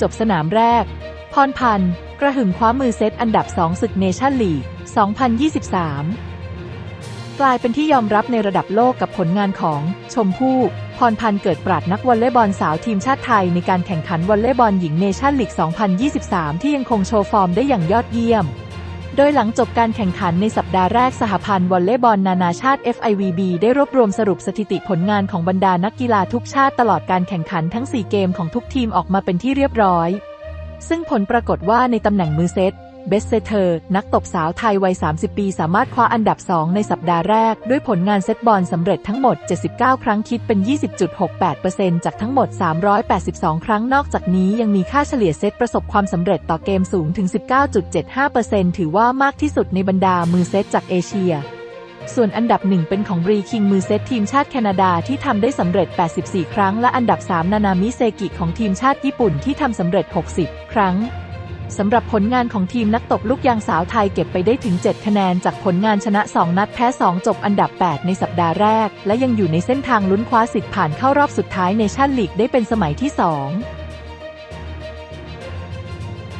จบสนามแรก พรพันธ์กระหึ่มคว้ามือเซตอันดับ 2 ศึกเนชั่นลีก 2023 กลายเป็นที่ยอมรับในระดับโลกกับผลงานของชมพู่ พรพันธ์เกิดปราดนักวอลเลย์บอลสาวทีมชาติไทยในการแข่งขันวอลเลย์บอลหญิงเนชั่นลีก 2023 ที่ยังคงโชว์ฟอร์มได้อย่างยอดเยี่ยม โดยหลังจบการแข่งขันในสัปดาห์แรกสหพันธ์วอลเลย์บอลนานาชาติ FIVB ได้รวบรวมสรุปสถิติผลงานของบรรดานักกีฬาทุกชาติตลอดการแข่งขันทั้ง 4 เกมของทุกทีมออกมาเป็นที่เรียบร้อย ซึ่งผลปรากฏว่าในตำแหน่งมือเซต เบสเซเทอร์ นักตบสาวไทยวัย 30 ปี สามารถคว้าอันดับ 2 ในสัปดาห์แรก ด้วยผลงานเซตบอลสำเร็จทั้งหมด 79 ครั้งคิดเป็น 20.68%จากทั้งหมด 382 ครั้งนอกจากนี้ยังมีค่าเฉลี่ยเซตประสบความสำเร็จต่อเกมสูงถึง 19.75%ถือว่ามากที่สุดในบรรดามือเซตจากเอเชียส่วนอันดับหนึ่งเป็นของบรีคิงมือเซตทีมชาติแคนาดาที่ทำได้สำเร็จ 84 ครั้ง และอันดับ 3 นานามิเซกิของทีมชาติญี่ปุ่นที่ทำสำเร็จ 60 ครั้ง สำหรับผลงานของทีมนักตบลูกยางสาวไทยเก็บไปได้ถึง 7 คะแนนจากผลงานชนะ 2 นัดแพ้ 2 จบอันดับ 8 ในสัปดาห์แรก และยังอยู่ในเส้นทางลุ้นคว้าสิทธิ์ผ่านเข้ารอบสุดท้ายในชั่นลีกได้เป็นสมัยที่ 2